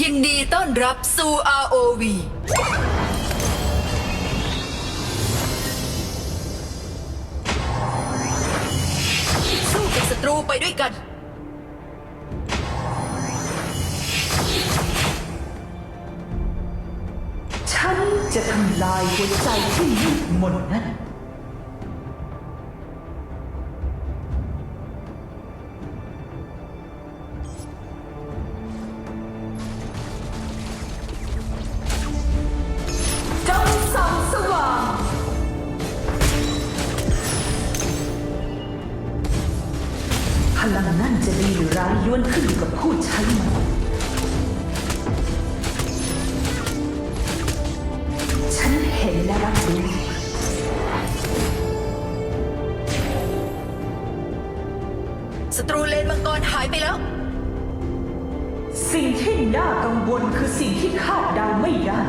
ยินดีต้อนรับสู่ ROV สู้กับศัตรูไปด้วยกัน ฉันจะทำลายหัวใจที่มืดมนนั้น รือร้ายย้วนขึ้นอยู่กับผู้ใช้มันฉันเห็นและรับรู้ศัตรูเลนมังกรหายไปแล้ว สิ่งที่น่ากังวลคือสิ่งที่คาดเดาไม่ได้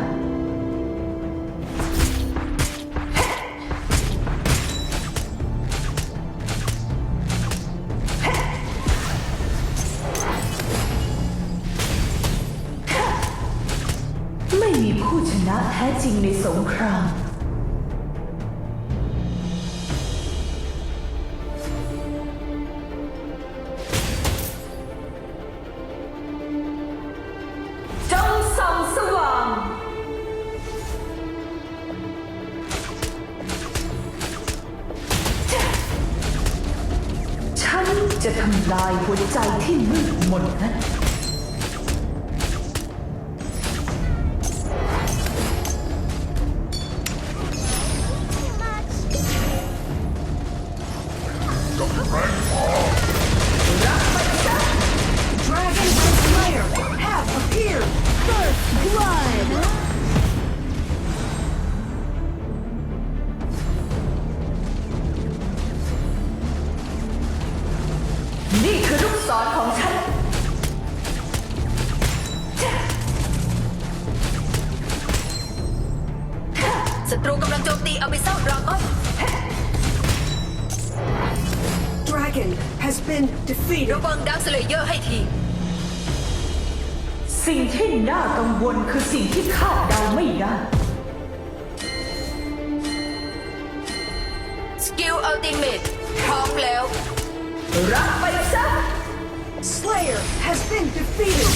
ลายหัวใจที่มืดมนนั้น คือลูกศรของฉัน ศัตรูกำลังโจมตีเอาไปเศร้าดราก้อน Dragon has been defeated. ระวังดักสเลเยอร์ให้ที สิ่งที่น่ากังวลคือสิ่งที่คาดเดาไม่ได้ สกิลอัลติเมทพร้อมแล้ว รับไปซะ Slayer has been defeated.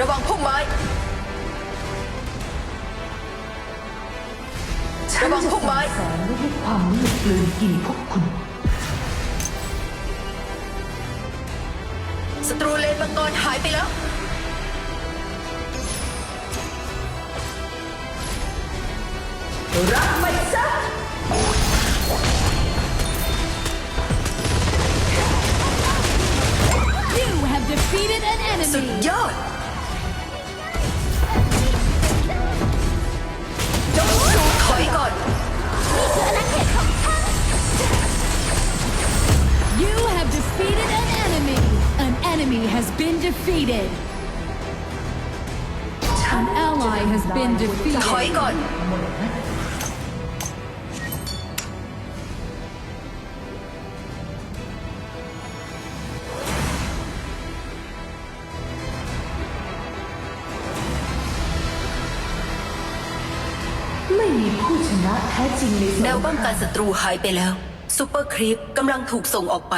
ระวังพุ่มไม้ฉันระวังจะพุ่มไม้ส่องแสงไม่ให้ความมืดกลืนกินพวกคุณ ศัตรูเลนมังกรหายไปแล้ว รับไปซะ You have defeated an สุด enemy. ยอดจงสู้ถอยก่อน You have defeated an enemy. An enemy has been defeated. ฉัน An ally has been ถอย defeated. ก่ มดนะไม่มีผู้ชนะแท้จริงในสงคแนรามวป้องกันศัตรูหายไปแล้วซูเปอร์ครีปกำลังถูกส่งออกไป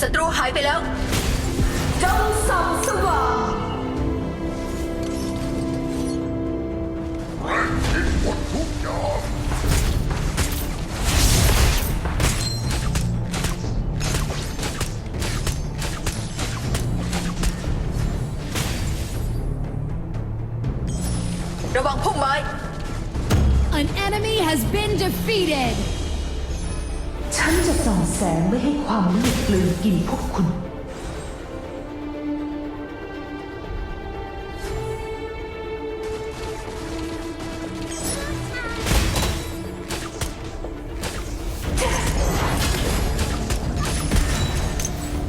ศัตรูหายไปแล้วจงส่องสว่าง ระวังพุ่มไม้ An enemy has been defeated. ฉันจะส่องแสงไม่ให้ความมืดกลืนกินพวกคุณ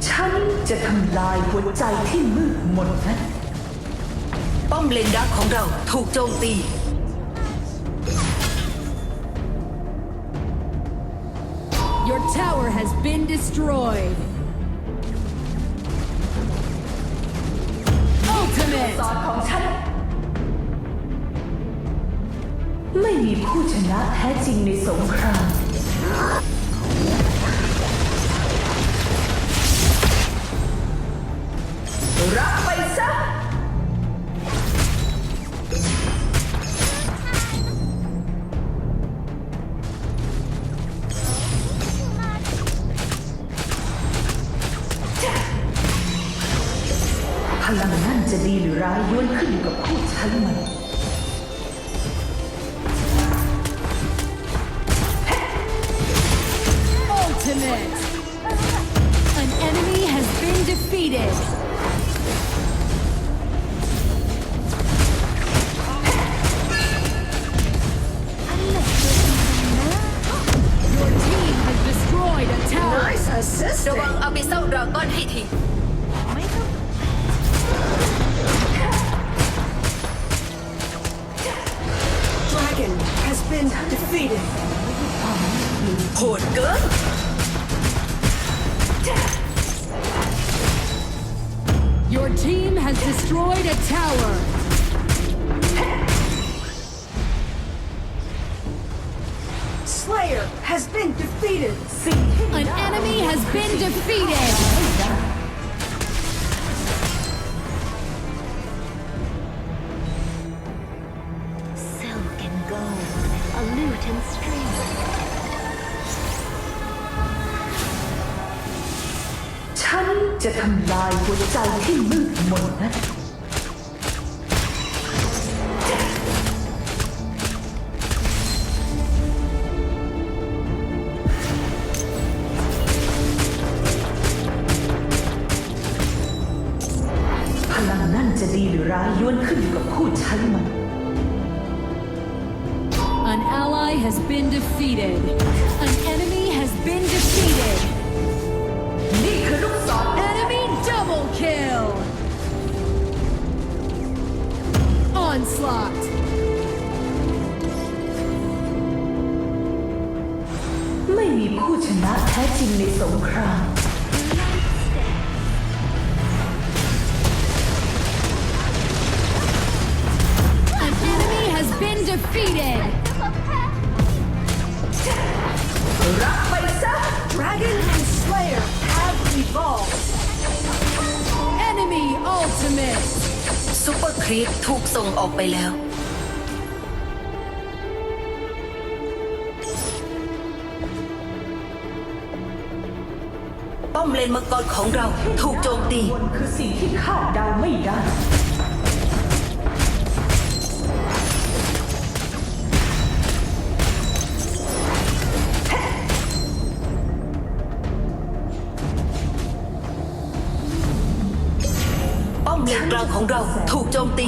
ฉันจะจะทำลายหัวใจที่มืดมนนั้น ป้อมเลนดักของเราถูกโจมตี Your tower has been destroyed. Ultimate! สอนของฉัน ไม่มีผู้ชนะแท้จริงในสงคราม รือร้ายย้วนขึ้นอยู่กับผู้ใช้มัน Ultimate! An enemy has been defeated. Your team has destroyed a tower. Nice ระ assisting. วังอาบิเซลดราก้อนให้ที tower. Slayer has been defeated. สิ่งที่ An enemy has been defeated. Silk and gold, a lute and string. ฉันจะทำลายหัวใจที่มืดมนนั้น An ally has been defeated. An enemy has been defeated. นี่คือลูกศร Enemy double kill. Onslaught. ไม่มีผู้ชนะ defeated. รับไปซะ Dragon and Slayer have evolved. Enemy ultimate. ซูเปอร์ครีปถูกส่งออกไปแล้ว ป้อมเลนมังกรของเราถูกโจมตีบนคือสิ่งที่คาดเดาไม่ได้ กลางของเราถูกโจมตี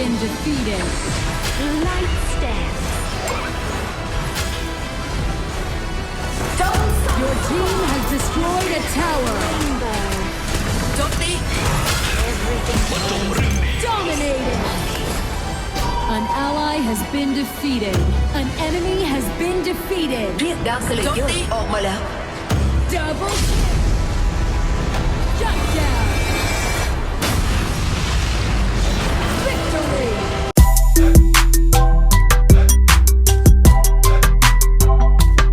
been defeated. Light stance. Your team has destroyed a tower. Rainbow. โจมตี Everything Dominated. An ally has been defeated. An enemy has been defeated. เรียกดาวสเลเยอร์ออกมาแล้ว Double